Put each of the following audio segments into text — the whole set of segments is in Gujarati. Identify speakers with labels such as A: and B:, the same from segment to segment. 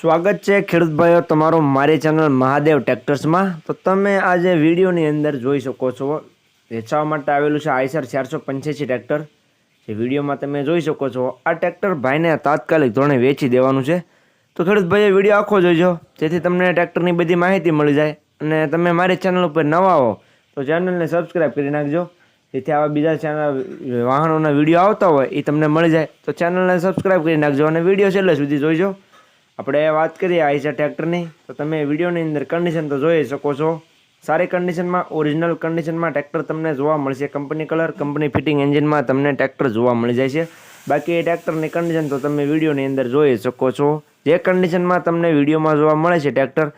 A: સ્વાગત છે ખેડૂત ભાઈઓ, તમારો મારી ચેનલ મહાદેવ ટ્રેક્ટર્સમાં. તો તમે આજે વિડીયોની અંદર જોઈ શકો છો, વેચાવા માટે આવેલું છે આઈસર ચારસો પંચ્યાસી ટ્રેક્ટર. જે વિડીયોમાં તમે જોઈ શકો છો, આ ટ્રેક્ટર ભાઈને તાત્કાલિક ધોરણે વેચી દેવાનું છે. તો ખેડૂત ભાઈએ વીડિયો આખો જોઈજો જેથી તમને ટ્રેક્ટરની બધી માહિતી મળી જાય. અને તમે મારી ચેનલ ઉપર નવા હો, તો ચેનલને સબસ્ક્રાઈબ કરી નાખજો. જેથી આવા બીજા ચેનલ, વાહનોના વીડિયો આવતા હોય, એ તમને મળી જાય. તો ચેનલને સબસ્ક્રાઈબ કરી નાખજો અને વીડિયો છેલ્લે સુધી જોઈજો. આપણે વાત કરીએ આઈસા ટ્રેક્ટરની તો તમે વિડીયોની અંદર કન્ડિશન તો જોઈ શકો છો. સારી કન્ડિશનમાં ઓરિજિનલ કન્ડિશનમાં ટ્રેક્ટર તમને જોવા મળશે. કંપની કલર કંપની ફિટિંગ એન્જિનમાં તમને ટ્રેક્ટર જોવા મળી જાય છે. બાકી એ ટ્રેક્ટરની કન્ડિશન તો તમે વિડીયોની અંદર જોઈ શકો છો. જે કન્ડિશનમાં તમને વિડીયોમાં જોવા મળે છે ટ્રેક્ટર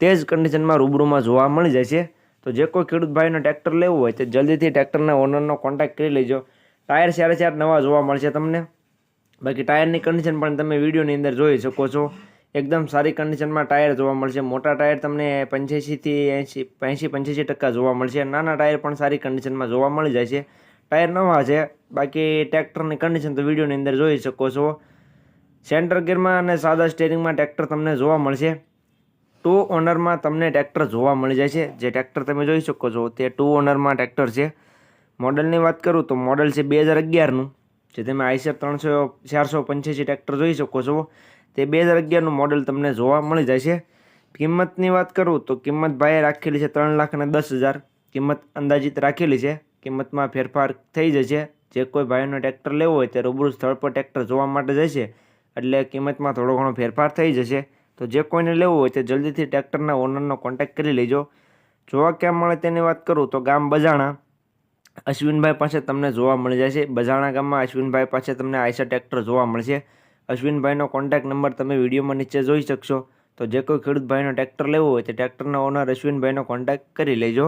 A: તે જ કન્ડિશનમાં રૂબરૂમાં જોવા મળી જાય છે. તો જે કોઈ ખેડૂત ભાઈનો ટ્રેક્ટર લેવું હોય, તે જલ્દીથી ટ્રેક્ટરના ઓનરનો કોન્ટેક્ટ કરી લેજો. ટાયર ચારે ચાર નવા જોવા મળશે તમને. બાકી ટાયરની કન્ડિશન પણ તમે વિડીયોની અંદર જોઈ શકો છો. એકદમ સારી કન્ડિશનમાં ટાયર જોવા મળશે. મોટા ટાયર તમને પંચ્યાસીથી એંશી એંશી, પંચ્યાસી ટકા જોવા મળશે. નાના ટાયર પણ સારી કન્ડિશનમાં જોવા મળી જાય છે. ટાયર નવા છે. બાકી ટ્રેક્ટરની કન્ડિશન તો વિડીયોની અંદર જોઈ શકો છો. સેન્ટર ગિયરમાં અને સાદા સ્ટેરિંગમાં ટ્રેક્ટર તમને જોવા મળશે. ટુ ઓનરમાં તમને ટ્રેક્ટર જોવા મળી જાય છે. જે ટ્રેક્ટર તમે જોઈ શકો છો તે ટુ ઓનરમાં ટ્રેક્ટર છે. મોડલની વાત કરું તો મોડલ છે બે હજાર અગિયારનું. જે તમે આઈસર ત્રણસો, ચારસો પંચ્યાસી ટ્રેક્ટર જોઈ શકો છો. તે બે હજાર અગિયારનું મોડલ તમને જોવા મળી જાય છે કિંમતની વાત કરું તો કિંમત ભાઈએ રાખેલી છે ત્રણ લાખ અને દસ હજાર. કિંમત અંદાજિત રાખેલી છે. કિંમતમાં ફેરફાર થઈ જશે. જે કોઈ ભાઈનો ટ્રેક્ટર લેવો હોય તે રૂબરૂ સ્થળ પર ટ્રેક્ટર જોવા માટે જશે. એટલે કિંમતમાં થોડો ઘણો ફેરફાર થઈ જશે. તો જે કોઈને લેવું હોય તે જલ્દીથી ટ્રેક્ટરના ઓનરનો કોન્ટેક્ટ કરી લેજો. જોવા ક્યાં મળે તેની વાત કરું તો ગામ બજાણા. અશ્વિનભાઈ પાસે તમને જોવા મળી જશે બજાણા ગામમાં અશ્વિનભાઈ પાસે તમને આઈસર ટ્રેક્ટર જોવા મળશે. અશ્વિનભાઈનો કોન્ટેક્ટ નંબર તમે વિડીયોમાં નીચે જોઈ શકશો. તો જે કોઈ ખેડૂત ભાઈનો ટ્રેક્ટર લેવો હોય તે ટ્રેક્ટરના ઓનર અશ્વિનભાઈનો કોન્ટેક્ટ કરી લેજો.